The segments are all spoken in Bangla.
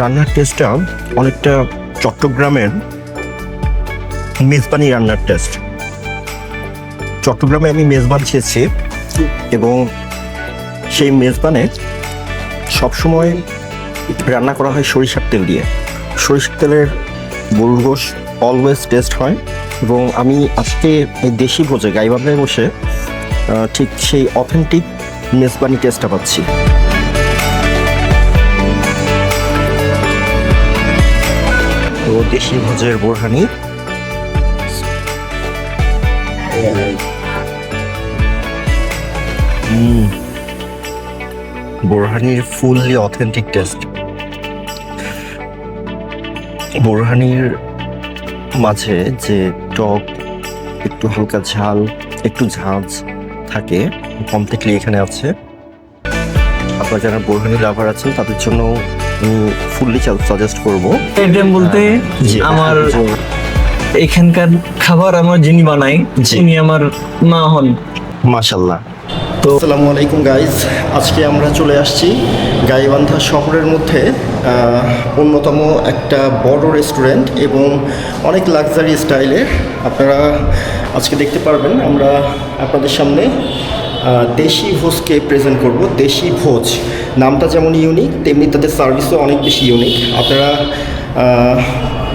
রান্নার টেস্টটা অনেকটা চট্টগ্রামের মেজবানি রান্নার টেস্ট চট্টগ্রামে আমি মেজবান খেয়েছি এবং সেই মেজবানে সবসময় রান্না করা হয় সরিষার তেল দিয়ে। সরিষার তেলের গরুর গোশ অলওয়েজ টেস্ট হয় এবং আমি আজকে এই দেশি ভোজে গাইবান্ধায় বসে ঠিক সেই অথেন্টিক মেজবানি টেস্টটা পাচ্ছি। দেশি ভোজের বোরহানি। বোরহানির ফুললি অথেন্টিক টেস্ট। বোরহানির মাঝে যে টক, একটু হালকা ঝাল, একটু ঝাঁজ থাকে কমপ্লিটলি এখানে আছে। আপনারা যারা বোরহানি লাভার আছেন, তাদের জন্য ফুললি সাজেস্ট করব। আইটেম বলতে জি, আমার এখানকার খাবার আমার যিনি বানাই যিনি আমার মা হন। মাশাল্লাহ তো আসসালামু আলাইকুম গাইজ আজকে আমরা চলে আসছি গাইবান্ধা শহরের মধ্যে অন্যতম একটা বড় রেস্টুরেন্ট এবং অনেক লাক্সারি স্টাইলের আপনারা আজকে দেখতে পারবেন আমরা আপনাদের সামনে দেশি ভোজকে প্রেজেন্ট করব, দেশি ভোজ। নামটা যেমন ইউনিক তেমনি তাদের সার্ভিসও অনেক বেশি ইউনিক আপনারা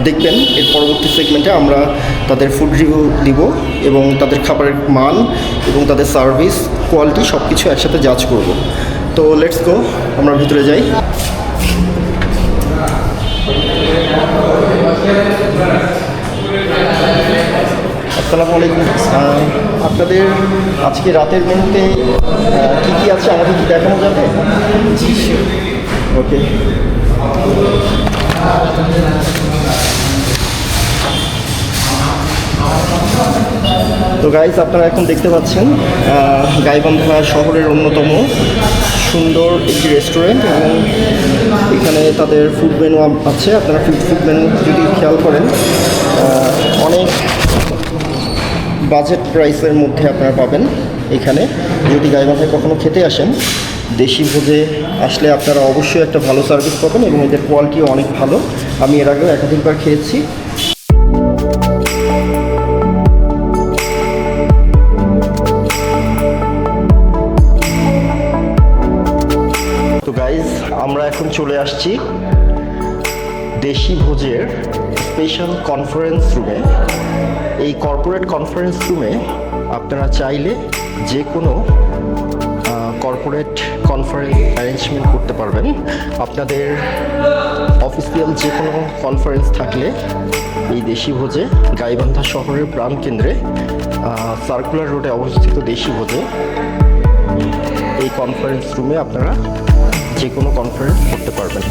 দেখবেন, এর পরবর্তী সেগমেন্টে আমরা তাদের ফুড রিভিউ দিব এবং তাদের খাবারের মান এবং তাদের সার্ভিস কোয়ালিটি সব কিছু একসাথে জাজ করব। তো লেটস গো আমরা ভিতরে যাই। আসসালামু আলাইকুম। আপনাদের আজকে রাতের আহ, কী কী আছে আমাকে কি দেখানো যাবে? ওকে তো গাইজ আপনারা এখন দেখতে পাচ্ছেন গাইবান্ধা শহরের অন্যতম সুন্দর একটি রেস্টুরেন্ট এবং এখানে তাদের ফুড মেনু আছে। আপনারা ফুড ফুড মেনু যদি খেয়াল করেন অনেক বাজেট প্রাইসের মধ্যে আপনারা পাবেন এখানে। যদি গাইবান্ধায় কখনো খেতে আসেন, দেশি ভোজে আসলে আপনারা অবশ্যই একটা ভালো সার্ভিস পাবেন এবং এদের কোয়ালিটিও অনেক ভালো। আমি এর আগেও একাধিকবার খেয়েছি। তো গাইজ আমরা এখন চলে আসছি দেশি ভোজের স্পেশাল কনফারেন্স রুমে এই কর্পোরেট কনফারেন্স রুমে আপনারা চাইলে যে কোনো কর্পোরেট কনফারেন্স অ্যারেঞ্জমেন্ট করতে পারবেন। আপনাদের অফিসিয়াল যে কোনো কনফারেন্স থাকলে এই দেশি ভোজে, গাইবান্ধা শহরের প্রাণকেন্দ্রে সার্কুলার রোডে অবস্থিত দেশি ভোজে এই কনফারেন্স রুমে আপনারা যে কোনো কনফারেন্স করতে পারবেন।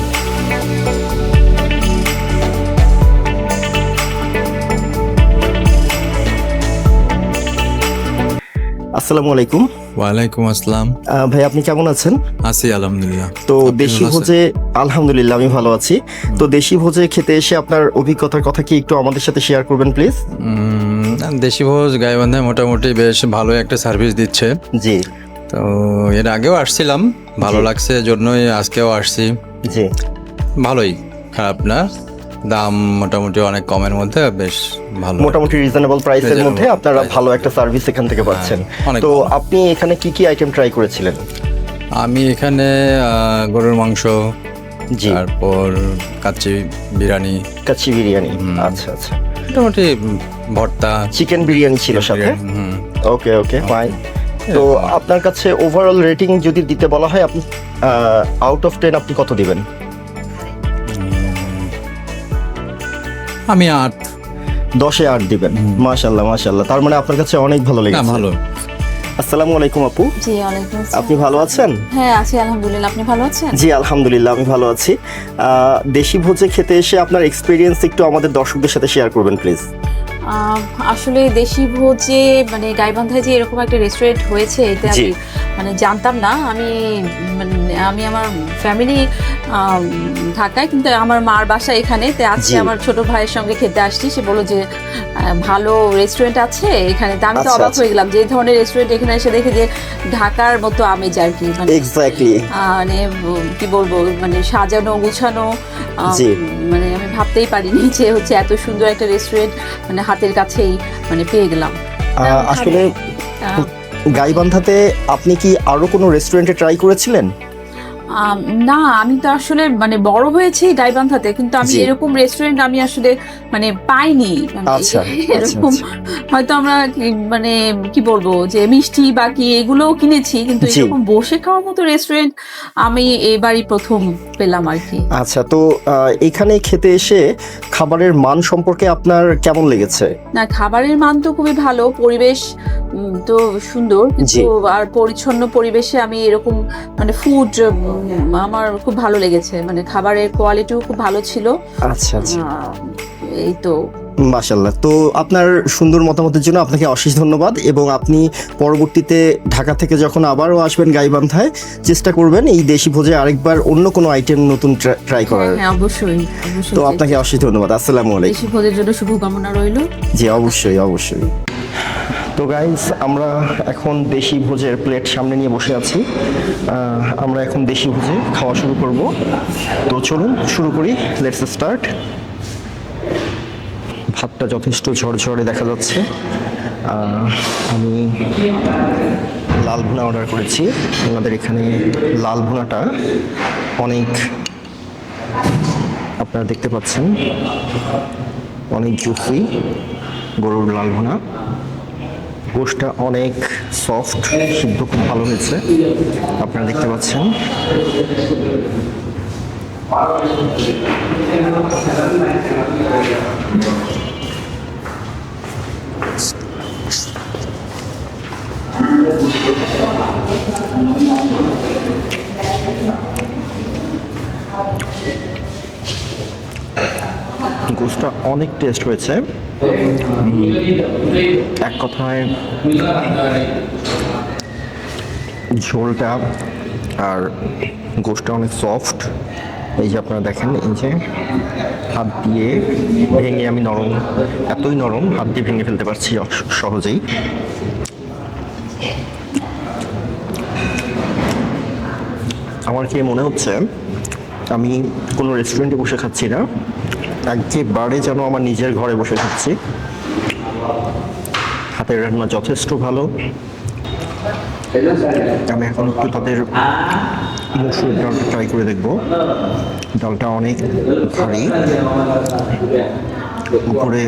আসসালামু আলাইকুম। ওয়ালাইকুম আসসালাম। ভাই আপনি কেমন আছেন? আছি আলহামদুলিল্লাহ। তো দেশি ভোজে আলহামদুলিল্লাহ আমি ভালো আছি। তো দেশি ভোজে খেতে এসে আপনার অভিজ্ঞতার কথা কি একটু আমাদের সাথে শেয়ার করবেন প্লিজ দেশি ভোজ গাইবান্ধায় মোটামুটি বেশ ভালো একটা সার্ভিস দিচ্ছে। জি। তো এর আগেও আসছিলাম ভালো লাগছে জন্যই আজকেও আসছি। জি। ভালোই খারাপ না। দাম মোটামুটি অনেক কমের মধ্যে বেশ ভালো। মোটামুটি রিজনেবল প্রাইসের মধ্যে আপনারা ভালো একটা সার্ভিস এখান থেকে পাচ্ছেন। অনেক তো আপনি এখানে কি কি আইটেম ট্রাই করেছিলেন? আমি এখানে গরুর মাংস তারপর কাচ্চি বিরিয়ানি। কাচ্চি বিরিয়ানি আচ্ছা আচ্ছা। মোটামুটি ভর্তা চিকেন বিরিয়ানি ছিল সাথে? ওকে ওকে ফাইন তো আপনার কাছে ওভারঅল রেটিং যদি দিতে বলা হয় আপনি আউট অফ টেন আপনি কত দিবেন? আমি আট। দশে আট দিবেন। মাশাল্লাহ মাশাল্লাহ তার মানে আপনার কাছে অনেক ভালো না লেগেছে। ভালো। আসসালামু আলাইকুম আপু। জি ওয়ালাইকুম আসসালাম। আপনি ভালো আছেন? হ্যাঁ আছি আলহামদুলিল্লাহ। আপনি ভালো আছেন? জি আলহামদুলিল্লাহ আমি ভালো আছি। আহ, দেশি ভোজে খেতে এসে আপনার এক্সপিরিয়েন্স একটু আমাদের দর্শকদের সাথে শেয়ার করবেন প্লিজ আসলে দেশি ভোজে মানে গাইবান্ধায় যে এরকম একটা রেস্টুরেন্ট হয়েছে এটা আমি মানে জানতাম না। আমি মানে আমি আমার ফ্যামিলি ঢাকায় কিন্তু আমার মার বাসা এখানে। তো আজকে আমার ছোট ভাইয়ের সঙ্গে খেতে আসছি। সে বলল যে ভালো রেস্টুরেন্ট আছে এখানে। তো আমি তো আচ্ছা, অবাক আচ্ছা। হয়ে গেলাম যে ধরনের রেস্টুরেন্ট এখানে এসে দেখে যে ঢাকার মতো আমেজ আর কি। মানে মানে কি বলব মানে সাজানো গুছানো মানে আমি ভাবতেই পারিনি যে হচ্ছে এত সুন্দর একটা রেস্টুরেন্ট মানে হাতের কাছেই মানে পেয়ে গেলাম। আসলে গাইবান্ধাতে আপনি কি আরও কোনো রেস্টুরেন্টে ট্রাই করেছিলেন? না আমি তো আসলে মানে বড় হয়েছি গাইবান্ধাতে কিন্তু আমি। এরকম রেস্টুরেন্ট আমি আসলে মানে পাইনি মানে আচ্ছা, আচ্ছা, এরকম আচ্ছা। হয়তো আমরা মানে কি বলব যে মিষ্টি বাকি এগুলোও কিনেছি কিন্তু। এরকম বসে খাওয়ার মতো রেস্টুরেন্ট আমি এবারই প্রথম পেলাম আর কি আচ্ছা তো এখানে খেতে এসে খাবারের মান সম্পর্কে আপনার কেমন লেগেছে না খাবারের মান তো খুবই ভালো পরিবেশ তো সুন্দর কিন্তু আর পরিচ্ছন্ন পরিবেশে আমি এরকম মানে ফুড আমার খুব ভালো লেগেছে। মানে খাবারের কোয়ালিটিও খুব ভালো ছিল। আচ্ছা আচ্ছা। এই তো। মাশাল্লাহ তো আপনার সুন্দর মতামতের জন্য আপনাকে অশেষ ধন্যবাদ এবং আপনি পরবর্তীতে ঢাকা থেকে যখন আবারও আসবেন গাইবান্ধায় চেষ্টা করবেন এই দেশি ভোজে আরেকবার অন্য কোনো আইটেম নতুন ট্রাই করার। হ্যাঁ অবশ্যই অবশ্যই তো আপনাকে অশেষ ধন্যবাদ। আসসালামু আলাইকুম। দেশি ভোজের জন্য শুভকামনা রইল। জি অবশ্যই অবশ্যই। তো গাইস আমরা এখন দেশি ভোজের প্লেট সামনে নিয়ে বসে আছি। আমরা এখন দেশি ভোজে খাওয়া শুরু করব। তো চলুন, শুরু করি। লেটস স্টার্ট ভাতটা যথেষ্ট ঝরঝরে দেখা যাচ্ছে। আমি লাল ভুনা অর্ডার করেছি। আমাদের এখানে লাল ভুনাটা অনেক আপনারা দেখতে পাচ্ছেন। অনেক জুসি গরুর লাল ভুনা। গোশটা অনেক সফট সিদ্ধ খুব ভালো হয়েছে। আপনারা দেখতে পাচ্ছেন। অনেক টেস্ট হয়েছে। এক কথায় ঝোলটা আর গোষ্ঠটা অনেক সফট এই যে আপনারা দেখেন, এই যে হাত দিয়ে ভেঙে আমি নরম, এতই নরম, হাত দিয়ে ভেঙে ফেলতে পারছি সহজেই। আমার কি মনে হচ্ছে, আমি কোনো রেস্টুরেন্টে বসে খাচ্ছি না একেবারে যেন আমার নিজের ঘরে বসে খাচ্ছি হাতের রান্না যথেষ্ট ভালো। আমি এখন একটু তাদের মসুর ডালটা ট্রাই করে দেখব। ডালটা অনেক ভারী। উপরে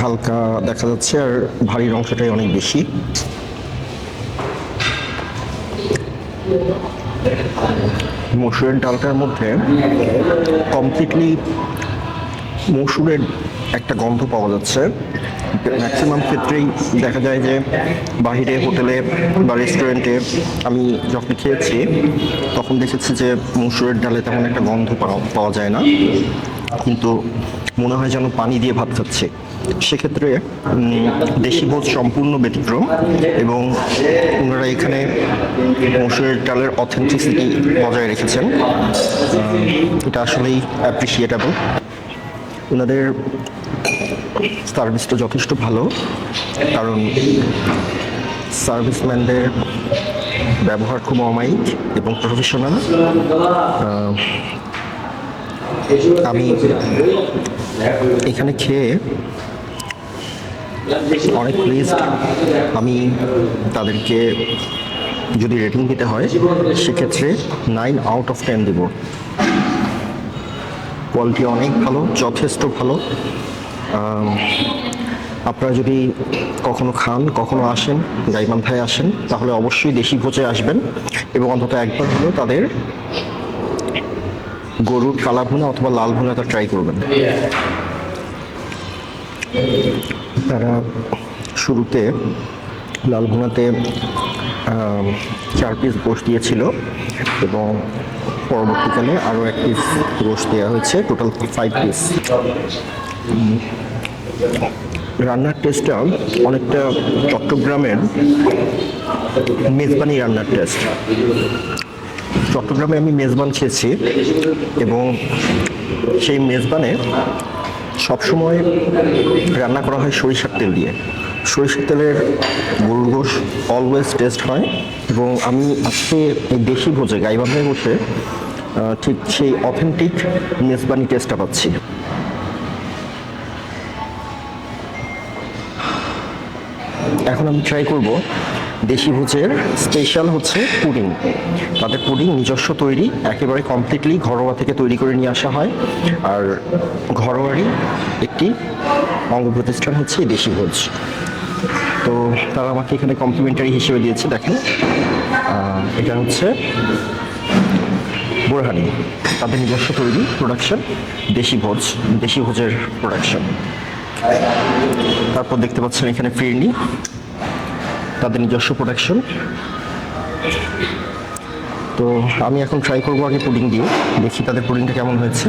হালকা দেখা যাচ্ছে আর ভারীর অংশটাই অনেক বেশি। মসুরের ডালটার মধ্যে কমপ্লিটলি মসুরের একটা গন্ধ পাওয়া যাচ্ছে। ম্যাক্সিমাম ক্ষেত্রেই দেখা যায় যে বাইরে হোটেলে বা রেস্টুরেন্টে আমি যখন খেয়েছি, তখন দেখেছি যে মসুরের ডালে তেমন একটা গন্ধ পাওয়া- যায় না। কিন্তু মনে হয় যেন পানি দিয়ে ভাত খাচ্ছে। সেক্ষেত্রে দেশি ভোজ সম্পূর্ণ ব্যতিক্রম এবং ওনারা এখানে মসুরের ডালের অথেন্টিসিটি বজায় রেখেছেন। এটা আসলেই অ্যাপ্রিসিয়েটেবল ওনাদের সার্ভিসটা যথেষ্ট ভালো, কারণ সার্ভিসম্যানদের ব্যবহার খুব অমায়িক এবং প্রফেশনাল আমি এখানে খেয়ে অনেক প্লিজড আমি তাদেরকে যদি রেটিং দিতে হয়, সেক্ষেত্রে নাইন আউট অফ টেন দেব। কোয়ালিটি অনেক ভালো, যথেষ্ট ভালো। আপনারা যদি কখনো খান, কখনো আসেন গাইবান্ধায় আসেন, তাহলে অবশ্যই দেশি ভোজে আসবেন এবং অন্তত একবার হলেও তাদের গরুর কালা ভুনা অথবা লাল ভুনাটা ট্রাই করবেন। তারা শুরুতে লাল ভুনাতে চার পিস গোশ দিয়েছিল এবং পরবর্তীকালে আরও এক পিস দেওয়া হয়েছে টোটাল ফাইভ পিস রান্নার টেস্টটা অনেকটা চট্টগ্রামের মেজবানি রান্নার টেস্ট চট্টগ্রামে আমি মেজবান খেয়েছি এবং সেই মেজবানে সবসময় রান্না করা হয় সরিষার তেল দিয়ে। সরিষার তেলের গরুর গোশ অলওয়েজ টেস্ট হয় এবং আমি আজকে এই দেশি ভোজে, গাইবান্ধায় বসে ঠিক সেই অথেন্টিক মেজবানি টেস্টটা পাচ্ছি। এখন আমি ট্রাই করব দেশি ভোজের স্পেশাল হচ্ছে পুডিং। তাদের পুডিং নিজস্ব তৈরি, একেবারে কমপ্লিটলি ঘরোয়া থেকে তৈরি করে নিয়ে আসা হয়। আর ঘরোয়ারই একটি অঙ্গ প্রতিষ্ঠান হচ্ছে দেশি ভোজ। তো তারা আমাকে এখানে কমপ্লিমেন্টারি হিসেবে দিয়েছে, দেখেন। এটা হচ্ছে বোরহানি, তাদের নিজস্ব তৈরি প্রোডাকশন দেশি ভোজ, দেশি ভোজের প্রোডাকশন তারপর দেখতে পাচ্ছেন এখানে ফিরনি, তাদের নিজস্ব প্রোডাকশন তো আমি এখন ট্রাই করব আগে পুডিং দিয়ে, দেখি তাদের পুডিংটা কেমন হয়েছে।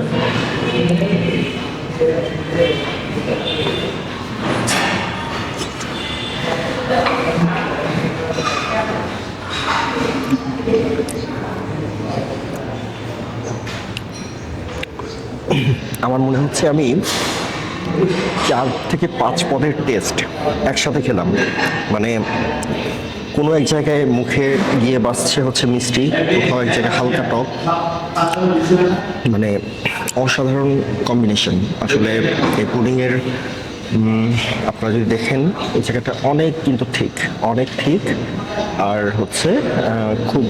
আমার মনে হচ্ছে আমি চার থেকে পাঁচ পদের টেস্ট একসাথে খেলাম। মানে কোনো এক জায়গায় মুখে গিয়ে বাসছে হচ্ছে মিষ্টি, কোথাও এক জায়গায় হালকা টক। মানে অসাধারণ কম্বিনেশন আসলে এই পুডিংয়ের আপনারা যদি দেখেন, এই জায়গাটা অনেক কিন্তু ঠিক, অনেক ঠিক। আর হচ্ছে খুব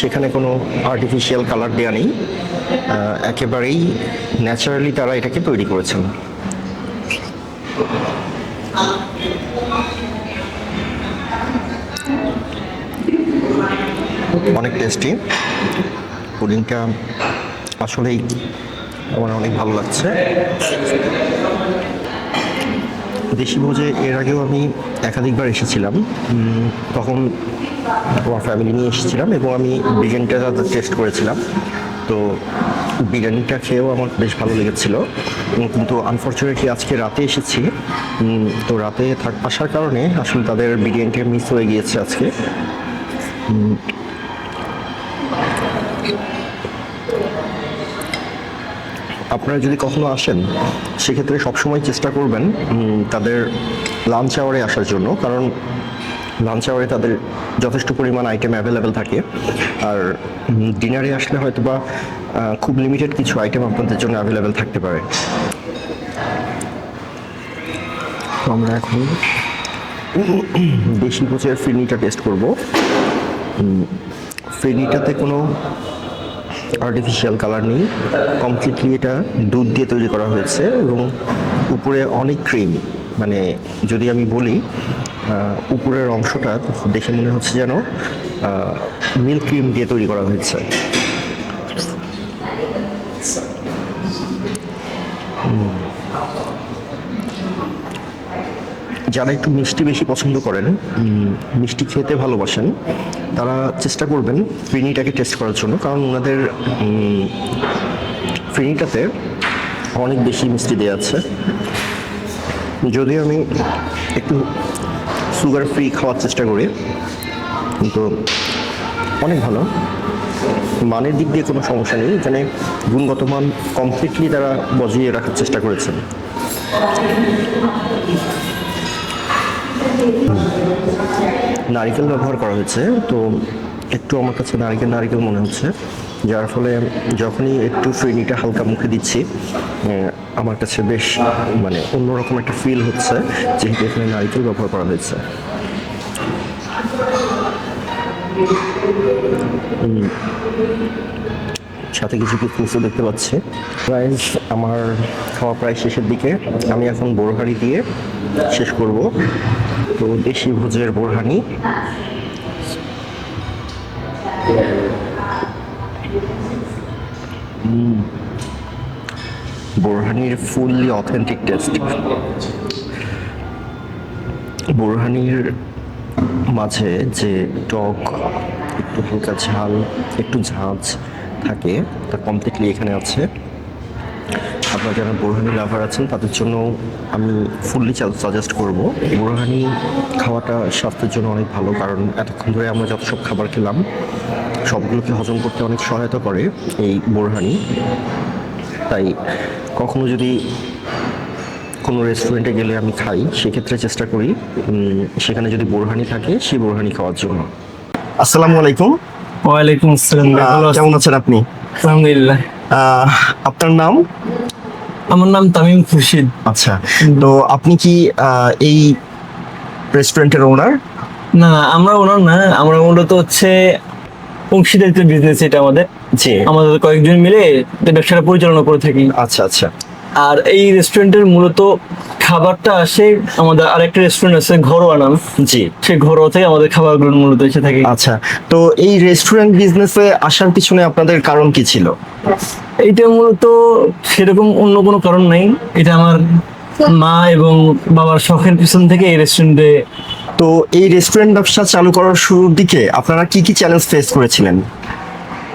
সেখানে কোনো আর্টিফিশিয়াল কালার দেওয়া নেই। একেবারেই ন্যাচারালি তারা এটাকে তৈরি করেছেন। অনেক টেস্টি পুডিংটা আসলেই আমার অনেক ভালো লাগছে। দেশি ভোজে এর আগেও আমি একাধিকবার এসেছিলাম। তখন আমার ফ্যামিলি নিয়ে এসেছিলাম এবং আমি বিরিয়ানিটা টেস্ট করেছিলাম। তো বিরিয়ানিটা খেয়েও আমার বেশ ভালো লেগেছিল কিন্তু আনফর্চুনেটলি আজকে রাতে এসেছি। তো রাতে থাক আসার কারণে আসলে তাদের বিরিয়ানিটা মিস হয়ে গিয়েছে আজকে। আপনারা যদি কখনো আসেন, সেক্ষেত্রে সবসময় চেষ্টা করবেন তাদের লাঞ্চ আওয়ারে আসার জন্য। কারণ লাঞ্চ আওয়ারে তাদের যথেষ্ট পরিমাণ আইটেম অ্যাভেলেবেল থাকে। আর ডিনারে আসলে হয়তো বা খুব লিমিটেড কিছু আইটেম আপনাদের জন্য অ্যাভেলেবেল থাকতে পারে। তো আমরা এখন দেশি কোচের ফিরনিটা টেস্ট করব। ফিরনিটাতে কোনো আর্টিফিশিয়াল কালার নেই। কমপ্লিটলি এটা দুধ দিয়ে তৈরি করা হয়েছে এবং উপরে অনেক ক্রিম মানে যদি আমি বলি উপরের অংশটা দেখে মনে হচ্ছে যেন মিল্ক ক্রিম দিয়ে তৈরি করা হয়েছে। যারা একটু মিষ্টি বেশি পছন্দ করেন মিষ্টি খেতে ভালোবাসেন তারা চেষ্টা করবেন ফিরনিটাকে টেস্ট করার জন্য। কারণ ওনাদের উম, ফিরনিটাতে অনেক বেশি মিষ্টি দেওয়া আছে। যদিও আমি একটু সুগার ফ্রি খাওয়ার চেষ্টা করি কিন্তু অনেক ভালো। মানের দিক দিয়ে কোনো সমস্যা নেই এখানে গুণগত মান কমপ্লিটলি তারা বজিয়ে রাখার চেষ্টা করেছেন। নারিকেল ব্যবহার করা হয়েছে তো একটু আমার কাছে নারিকেল নারিকেল মনে হচ্ছে। যার ফলে যখনই একটু ফিরনিটা হালকা মুখে দিচ্ছি আমার কাছে বেশ মানে অন্যরকম একটা ফিল হচ্ছে যেহেতু এখানে নারিকেল ব্যবহার করা হয়েছে। উম, সাথে কিছু কিসমিসও দেখতে পাচ্ছি। প্রায় আমার খাওয়া প্রায় শেষের দিকে। আমি এখন বোরহানি দিয়ে শেষ করব। তো দেশি ভোজের বোরহানি। বোরহানির ফুললি অথেন্টিক টেস্ট বোরহানির মাঝে যে টক, একটু হালকা ঝাল, একটু ঝাঁঝ থাকে, তা কমপ্লিটলি এখানে আছে। আপনারা যারা বোরহানি লাভার আছেন, তাদের জন্য আমি ফুললি সাজেস্ট করব। বোরহানি খাওয়াটা স্বাস্থ্যের জন্য অনেক ভালো, কারণ এতক্ষণ ধরে আমরা যত সব খাবার খেলাম, সবগুলোকে হজম করতে অনেক সহায়তা করে এই বোরহানি। তাই কখনো যদি কোনো রেস্টুরেন্টে গেলে আমি খাই, সেক্ষেত্রে চেষ্টা করি সেখানে যদি বোরহানি থাকে, সেই বোরহানি খাওয়ার জন্য। আসসালামু আলাইকুম। ওয়ালাইকুম আসসালাম? কেমন আছেন? আপনি? আলহামদুলিল্লাহ। আপনার নাম? আমার নাম তামিম খুরশিদ। আচ্ছা তো আপনি কি এই রেস্টুরেন্টের ওনার না না আমরা ওনার না আমরা মূলত হচ্ছে অংশীদারিত্ব বিজনেস এটা আমাদের। জি। আমাদের কয়েকজন মিলে ব্যবসাটা পরিচালনা করে থাকি। আচ্ছা আচ্ছা। আর এই রেস্টুরেন্টের মূলত খাবারটা আসে আমাদের আরেকটা রেস্টুরেন্ট আছে ঘরোয়া নাম। জি। সেই ঘরোয়া থেকে আমাদের খাবারগুলো মূলত এসে থাকে আচ্ছা তো এই রেস্টুরেন্ট বিজনেসে আসার পিছনে আপনাদের কারণ কি ছিল? এইটা মূলত সেরকম অন্য কোনো কারণ নাই। এটা আমার মা এবং বাবার শখের পিছন থেকে এই রেস্টুরেন্টে তো এই রেস্টুরেন্ট ব্যবসা চালু করার শুরুর দিকে আপনারা কি কি চ্যালেঞ্জ ফেস করেছিলেন?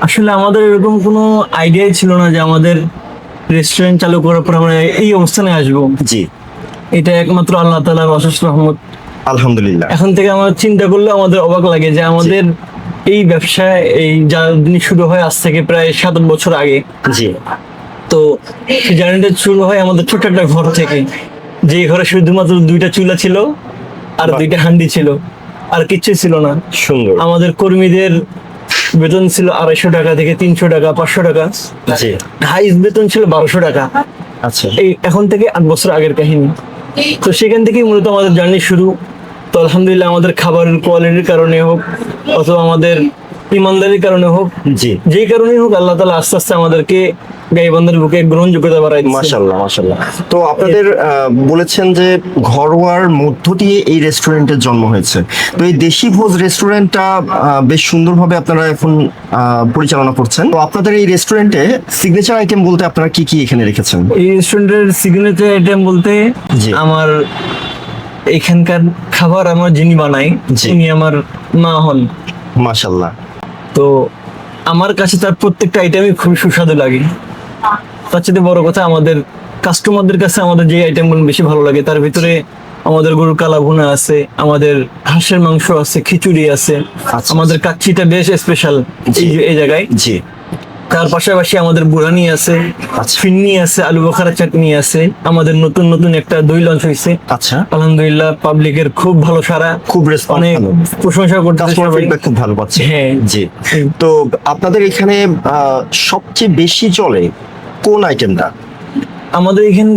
আসলে আমাদের এরকম কোনো আইডিয়াই ছিল না যে আমাদের রেস্টুরেন্ট চালু করার পর আমরা এই অবস্থানে আসব। জি। এটা একমাত্র আল্লাহ তালার অশেষ রহমত। আলহামদুলিল্লাহ। এখন থেকে আমরা চিন্তা করলে আমাদের অবাক লাগে যে আমাদের এই ব্যবসায় এই দিন শুরু হয় আজ থেকে প্রায় সাত বছর আগে। জি। তো সেই জার্নিটা শুরু হয় আমাদের ছোট্ট একটা ঘর থেকে। যে ঘরে শুধুমাত্র দুইটা চুলা ছিল আর দুইটা হান্ডি ছিল। আর কিচ্ছু ছিল না। সুন্দর। আমাদের কর্মীদের বেতন ছিল আড়াইশো টাকা থেকে তিনশো টাকা পাঁচশো টাকা। হাইস্ট বেতন ছিল বারোশো টাকা। আচ্ছা। এই এখন থেকে আট বছর আগের কাহিনী। তো সেখান থেকেই মূলত আমাদের জার্নি শুরু। তো আলহামদুলিল্লাহ আমাদের খাবারের কোয়ালিটির কারণে হোক অথবা আমাদের ইমানদারির কারণে হোক যে যেই কারণেই হোক আল্লাহ তালা আস্তে আস্তে আমাদেরকে গাইবান্ধার বুকে গ্রহণযোগ্যতা বাড়াই মাশাল্লাহ মাশাল্লাহ তো আপনাদের বলেছেন যে ঘরোয়ার মধ্য দিয়ে এই রেস্টুরেন্টের জন্ম হয়েছে। তো এই দেশি ভোজ রেস্টুরেন্টটা বেশ সুন্দরভাবে আপনারা এখন পরিচালনা করছেন। তো আপনাদের এই রেস্টুরেন্টে সিগনেচার আইটেম বলতে আপনারা কি কি এখানে রেখেছেন? এই রেস্টুরেন্টের সিগনেচার আইটেম বলতে। আমার এখানকার খাবার আমার যিনি বানাই। তিনি আমার মা হন। মাশাল্লাহ তো আমার কাছে তার প্রত্যেকটা আইটেমই খুবই সুস্বাদু লাগে। তার চেয়ে বড় কথা আমাদের কাস্টমারদের কাছে আমাদের যে আইটেমগুলো বেশি ভালো লাগে তার ভিতরে আমাদের গরুর কালা ভুনা আছে আমাদের হাঁসের মাংস আছে খিচুড়ি আছে আচ্ছা। আমাদের কাচ্চিটা বেশ স্পেশাল এই জায়গায়। জি। তার পাশাপাশি আমাদের বুড়ানি আছে আচ্ছা। ফিন্নি আছে আলু বখারা চাটনি আছে আমাদের নতুন নতুন একটা দই লঞ্চ হয়েছে। আচ্ছা। আলহামদুলিল্লাহ পাবলিকের খুব ভালো সারা খুব অনেক প্রশংসা করতে খুব ভালো পাচ্ছে। হ্যাঁ। জি। তো আপনাদের এখানে সবচেয়ে বেশি চলে কোন আইটেমটা আমাদের এখানে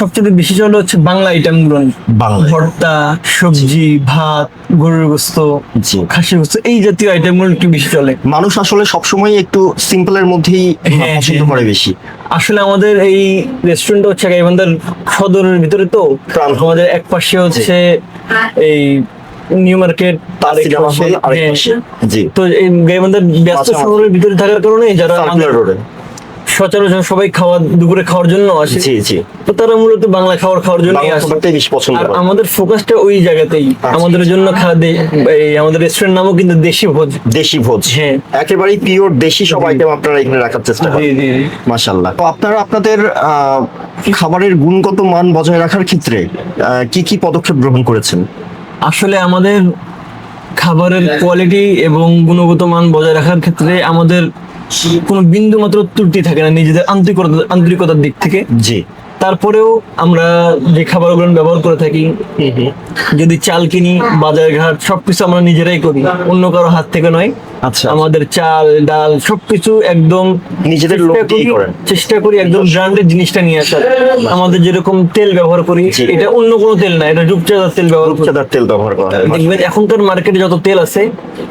সবচেয়ে বেশি চলে হচ্ছে বাংলা আইটেমগুলো বাংলা ভর্তা সবজি ভাত গরুর গোস্ত জি। খাসির গোস্ত এই জাতীয় আইটেমগুলো একটু বেশি চলে। মানুষ আসলে সবসময় একটু সিম্পলের মধ্যেই হ্যাঁ, পছন্দ হ্যাঁ। করে বেশি। আসলে আমাদের এই রেস্টুরেন্ট হচ্ছে গাইবান্ধার সদরের ভিতরে তো। আমাদের এক পাশে হচ্ছে এই নিউ মার্কেট হ্যাঁ। তো এই গাইবান্ধার ব্যস্ত। শহরের ভিতরে থাকার কারণে যারা আমাদের সচরাচর সবাই খাওয়া দুপুরে খাওয়ার জন্য আসে। জি জি। তো তারা মূলত বাংলা খাবার খাওয়ার জন্য বেশি পছন্দ আর আমাদের ফোকাসটা ওই জায়গাতেই। আচ্ছা। আমাদের জন্য খা দে- এই আমাদের রেস্টুরেন্ট নামও কিন্তু দেশি ভোজ। দেশি ভোজ। হ্যাঁ। একেবারেই পিওর দেশি সব আইটেম আপনারা এখানে রাখার চেষ্টা করেন। জি জি। মাশাল্লাহ তো আপনারা আপনাদের খাবারের গুণগত মান বজায় রাখার ক্ষেত্রে কি কি পদক্ষেপ গ্রহণ করেছেন? আসলে আমাদের খাবারের কোয়ালিটি এবং গুণগত মান বজায় রাখার ক্ষেত্রে আমাদের কোনো বিন্দু মাত্র ত্রুটি থাকে না নিজেদের আন্তরিকতা আন্তরিকতার দিক থেকে। জি। তারপরেও আমরা যে খাবারগুলো ব্যবহার করে থাকি যদি চাল কিনি বাজার ঘাট সবকিছু আমরা নিজেরাই করি অন্য কারও হাত থেকে নয়। আচ্ছা আমাদের চাল ডাল সবকিছু একদম নিজেদের লোক করি- করেন। চেষ্টা করি একদম ব্র্যান্ডেড জিনিসটা নিয়ে আসার। আমাদের যেরকম তেল ব্যবহার করি এটা অন্য কোনো তেল না এটা রূপচাঁদার তেল ব্যবহার করি। রূপচাঁদার তেল ব্যবহার করা দেখবেন এখনকার মার্কেটে যত তেল আছে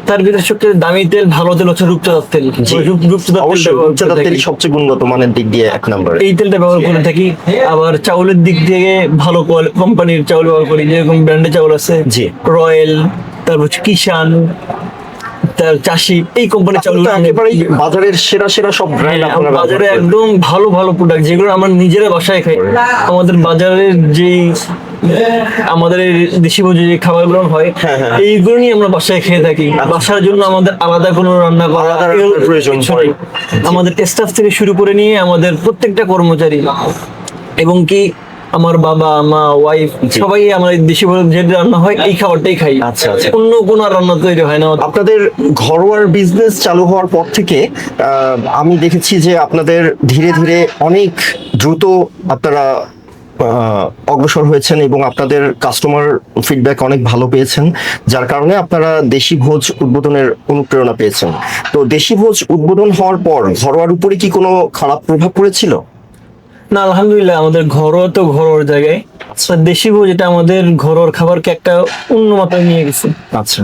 তার ভিতরে সবচেয়ে দামি তেল ভালো তেল হচ্ছে রূপচাঁদার তেল। রূপচাঁদার তেল। সবচেয়ে গুণগত মানের দিক দিয়ে এক নম্বরে এই তেলটা ব্যবহার করে থাকি। আবার চাউলের দিক থেকে ভালো কোম্পানির চাউল ব্যবহার করি যেরকম ব্র্যান্ডের চাউল আছে। রয়্যাল তারপর হচ্ছে কিষান চাষি এই কোম্পানির চাউল তো একেবারেই বাজারের সেরা সেরা সব ব্র্যান্ড আপনারা বাজারে একদম ভালো ভালো প্রোডাক্ট যেগুলো আমরা নিজেরা বাসায় খাই। আমাদের বাজারের যেই আমাদের দেশি ভোজে যে খাবারগুলো হয় হ্যাঁ, হ্যাঁ। এইগুলো নিয়ে আমরা বাসায় খেয়ে থাকি। বাসার জন্য আমাদের আলাদা কোনো রান্না করা প্রয়োজন। আমাদের স্টাফ থেকে শুরু করে নিয়ে আমাদের প্রত্যেকটা কর্মচারী। এবং কি আমার বাবা মা ওয়াইফ সবাই আমার দেশি যে রান্না হয় এই খাবারটাই খাই। আচ্ছা, আচ্ছা। অন্য কোনো রান্না তৈরি হয় না। আপনাদের ঘরোয়ার বিজনেস চালু হওয়ার পর থেকে আমি দেখেছি যে আপনাদের ধীরে ধীরে অনেক দ্রুত আপনারা অগ্রসর হয়েছেন এবং আপনাদের কাস্টমার ফিডব্যাক অনেক ভালো পেয়েছেন যার কারণে আপনারা দেশি ভোজ উদ্বোধনের অনুপ্রেরণা পেয়েছেন। তো দেশি ভোজ উদ্বোধন হওয়ার পর ঘরোয়ার উপরে কি কোনো খারাপ প্রভাব পড়েছিল? না, আলহামদুলিল্লাহ, আমাদের ঘরোয়া তো ঘরোয়ার জায়গায়। আচ্ছা দেশি যেটা আমাদের ঘরোয়ার খাবারকে একটা অন্য মাত্রায় নিয়ে গেছে। আচ্ছা।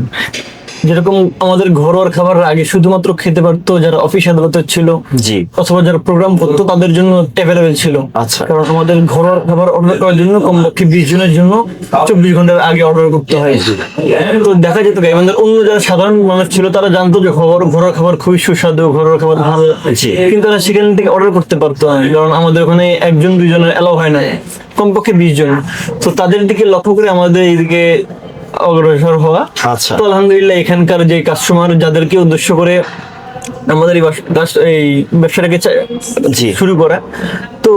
যেরকম আমাদের ঘরোয়ার খাবার আগে শুধুমাত্র খেতে পারতো যারা অফিস আদালতে ছিল জি। অথবা যারা প্রোগ্রাম করতো তাদের জন্য অ্যাভেলেবেল ছিল। আচ্ছা। কারণ আমাদের ঘরোয়া খাবার অর্ডার করার জন্য কমপক্ষে বিশ জনের জন্য চব্বিশ ঘণ্টার আগে অর্ডার করতে হয়। তো দেখা যেত আমাদের অন্য যারা সাধারণ মানুষ ছিল তারা জানতো যে খবর ঘরোয়া খাবার খুবই সুস্বাদু ঘরোয়া খাবার ভালো। কিন্তু তারা সেখান থেকে অর্ডার করতে পারতো না কারণ আমাদের ওখানে একজন দুইজনের এলাও হয় না কমপক্ষে বিশ জন। তো তাদের দিকে লক্ষ্য করে আমাদের এইদিকে অগ্রসর হওয়া। আচ্ছা। তো আলহামদুলিল্লাহ এখানকার যে কাস্টমার যাদেরকে উদ্দেশ্য করে আমাদের এই এই ব্যবসাটাকে শুরু করা তো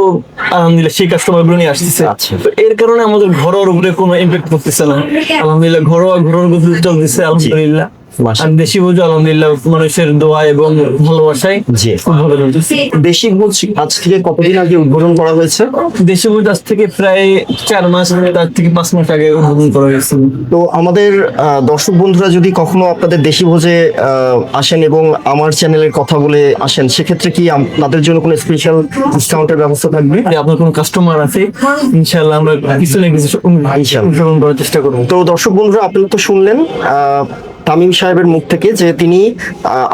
আলহামদুলিল্লাহ সেই কাস্টমারগুলো নিয়ে আসতেছে। আচ্ছা। তো এর কারণে আমাদের ঘরোয়ার উপরে কোনো ইম্প্যাক্ট করতেছে না। আলহামদুলিল্লাহ ঘরোয়া ঘরোয়া গতি চলতেছে আলহামদুলিল্লাহ। দেশি ভোজ আলহামদুলিল্লাহ মানুষের দোয়া এবং ভালোবাসায় জি। খুব দেশি ভোজ আজ থেকে কতদিন আগে উদ্বোধন করা হয়েছে? দেশি ভোজ আজ থেকে প্রায় চার মাস তার থেকে পাঁচ মাস আগে উদ্বোধন করা হয়েছে। তো আমাদের দর্শক বন্ধুরা যদি কখনো আপনাদের দেশি ভোজে আহ, আসেন এবং আমার চ্যানেলের কথা বলে আসেন সেক্ষেত্রে কি তাদের জন্য কোনো স্পেশাল ডিসকাউন্টের ব্যবস্থা থাকবে? আপনার কোনো কাস্টমার আছে? ইনশাআল্লাহ আমরা কিছু না কিছু করার চেষ্টা করব। তো দর্শক বন্ধুরা আপনারা তো শুনলেন আহ, তামিম সাহেবের মুখ থেকে যে তিনি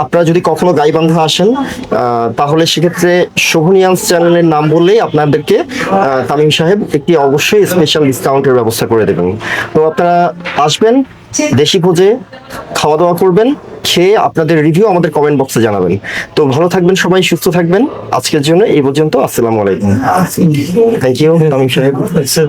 আপনারা যদি কখনো গাইবান্ধা আসেন তাহলে সেক্ষেত্রে শোভনিয়ান্স চ্যানেলের নাম বললেই আপনাদেরকে তামিম সাহেব একটি অবশ্যই স্পেশাল ডিসকাউন্টের ব্যবস্থা করে দেবেন। তো আপনারা আসবেন দেশি ভোজে খাওয়া দাওয়া করবেন খেয়ে আপনাদের রিভিউ আমাদের কমেন্ট বক্সে জানাবেন। তো ভালো থাকবেন সবাই সুস্থ থাকবেন। আজকের জন্য এই পর্যন্ত আসসালামু আলাইকুম। থ্যাংক ইউ তামিম সাহেব। আচ্ছা